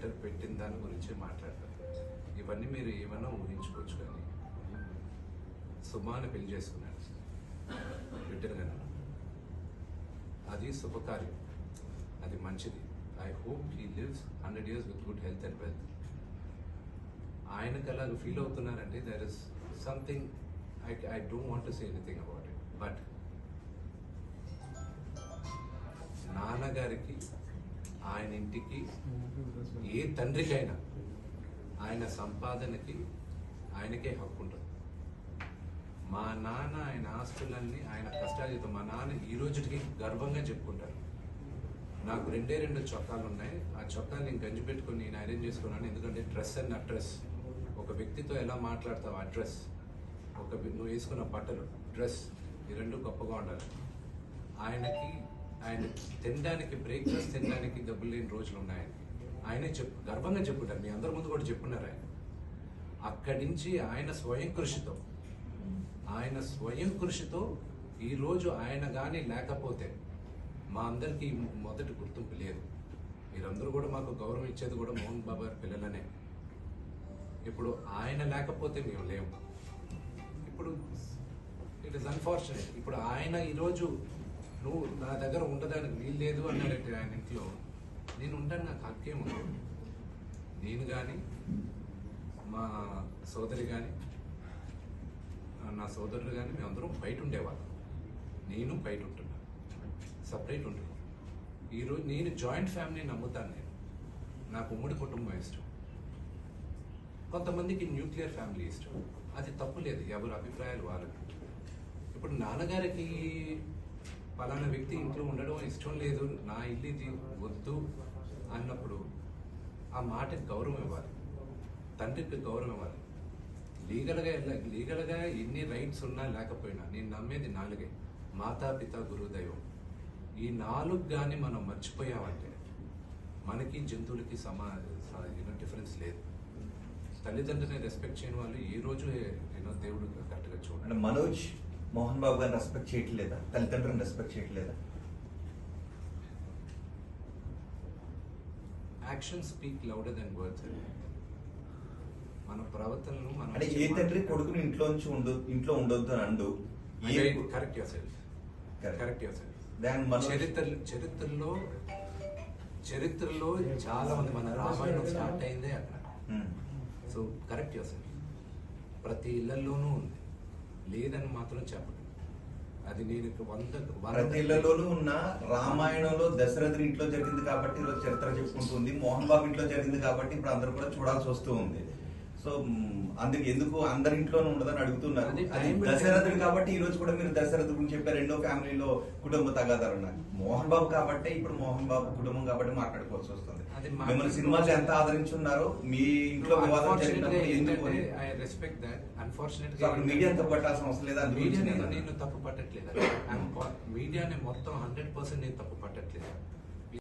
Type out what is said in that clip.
Letter పెట్టిన దాని గురించి మాట్లాడతారు. ఇవన్నీ మీరు ఏమైనా ఊహించుకోవచ్చు కానీ. సుమాని పెళ్ళి చేసుకున్నాడు. బిడ్డలుగా అది శుభకార్యం. అది మంచిది. I hope he lives hundred years with good health and wealth ఆయనకు అలాగ feel అవుతున్నారంటే there is something I I don't want to say anything about it but నాన్నగారికి ఆయన ఇంటికి ఏ తండ్రికైనా ఆయన సంపాదనకి ఆయనకే హక్కు ఉంటుంది మా నాన్న ఆయన ఆస్తులన్నీ ఆయన కష్టాజీతం మా నాన్న ఈ రోజుకి గర్వంగా చెప్పుకుంటారు. నాకు రెండే రెండు చొక్కాలు ఉన్నాయి. ఆ చొక్కాలు నేను గంజి పెట్టుకొని నేను ఐరన్ చేసుకున్నాను. ఎందుకంటే డ్రెస్ అండ్ అడ్రస్. ఒక వ్యక్తితో ఎలా మాట్లాడతావు? ఆ డ్రెస్ ఒక నువ్వు వేసుకున్న బట్టలు. డ్రెస్. ఈ రెండు గొప్పగా ఉండాలి. ఆయనకి ఆయన తినడానికి బ్రేక్ఫాస్ట్ తినడానికి డబ్బులు లేని రోజులు ఉన్నాయి ఆయనే చెప్పు గర్వంగా చెప్పుంటారు. మీ అందరి ముందు కూడా చెప్పున్నారు ఆయన. అక్కడి నుంచి ఆయన స్వయం కృషితో ఆయన స్వయం కృషితో ఈరోజు ఆయన కానీ లేకపోతే మా అందరికీ మొదటి గుర్తింపు లేదు. మీరందరూ కూడా మాకు గౌరవం ఇచ్చేది కూడా మోహన్ బాబు గారి పిల్లలనే. ఇప్పుడు ఆయన లేకపోతే మేము లేము. ఇప్పుడు ఇట్ ఇస్ అన్ఫార్చునేట్ ఇప్పుడు ఆయన ఈరోజు నువ్వు నా దగ్గర ఉండడానికి వీలు లేదు అన్నాడంటే ఆయన ఇంట్లో. నేను ఉంటాను నాకు హక్కేం నేను కానీ మా సోదరి కానీ నా సోదరులు కానీ మేమందరం బయట ఉండేవాళ్ళం. నేను బయట ఉంటున్నాను సపరేట్ ఉంటున్నాను ఈరోజు నేను జాయింట్ ఫ్యామిలీ నమ్ముతాను నేను. నాకు ఉమ్మడి కుటుంబం ఇష్టం. కొంతమందికి న్యూక్లియర్ ఫ్యామిలీ ఇష్టం. అది తప్పు లేదు ఎవరి అభిప్రాయాలు వాళ్ళకి. ఇప్పుడు నాన్నగారికి పలానా వ్యక్తి ఇంట్లో ఉండడం ఇష్టం లేదు నా ఇల్లు ఇది వద్దు అన్నప్పుడు ఆ మాటకి గౌరవం ఇవ్వాలి. తండ్రికి గౌరవం ఇవ్వాలి. లీగల్గా లీగల్గా ఎన్ని రైట్స్ ఉన్నా లేకపోయినా నేను నమ్మేది నాలుగే. మాతా పిత గురువు దైవం. ఈ నాలుగు కానీ మనం మర్చిపోయామంటే మనకి జంతువులకి సమా యూనో డిఫరెన్స్ లేదు. తల్లిదండ్రులని రెస్పెక్ట్ చేయని వాళ్ళు ఈ రోజు యూనో దేవుడు కరెక్ట్గా చూడండి మనోజ్ మోహన్ బాబు గారిని రెస్పెక్ట్ చేయట్లేదా? తల్లిదండ్రులను రెస్పెక్ట్ చేయట్లేదా? Action speak louder than words మన ప్రవర్తనను మనం అంటే ఏ తండ్రి కొడుకుని ఇంట్లో నుంచి ఉండు ఇంట్లో ఉండొద్దు అని and correct yourself. Correct yourself దాని మనోజ్ చరిత్ర చరిత్రలో చరిత్రలో చాలా మంది మన రామాయణం స్టార్ట్ అయిందే అక్కడ. సో కరెక్ట్ యువర్ సెల్ఫ్ ప్రతి ఇళ్ళలోనూ ఉంది. లేదని మాత్రం చెప్పదు అది నేను వంద వంద- ప్రతి ఇళ్ళలోనూ ఉన్న రామాయణంలో దశరథుని ఇంట్లో జరిగింది కాబట్టి ఈరోజు చరిత్ర చెప్పుకుంటుంది మోహన్ బాబు ఇంట్లో జరిగింది కాబట్టి ఇప్పుడు అందరూ కూడా చూడాల్సి వస్తూ ఉంది. సో అందుకు ఎందుకు అందరి ఇంట్లోనూ ఉండదని అడుగుతున్నారు. దశరథుడు కాబట్టి ఈ రోజు కూడా మీరు దశరథుడు గురించి చెప్పారు రెండో ఫ్యామిలీలో కుటుంబ తగాదాలు ఉన్నాయి. మోహన్ బాబు కాబట్టి ఇప్పుడు మోహన్ బాబు కుటుంబం కాబట్టి మాట్లాడుకోవాల్సి వస్తుంది. మిమ్మల్ని సినిమాలు ఎంత ఆదరించున్నారో మీ ఇంట్లో వివాదం జరిగినప్పుడు ఎందుకు అని? I respect that unfortunate media తప్పు పట్టాల్సిన అవసరం లేదా? మీడియా నేను తప్పు పట్టట్లేదు. మీడియాని మొత్తం హండ్రెడ్ పర్సెంట్ నేను తప్పు పట్టట్లేదు.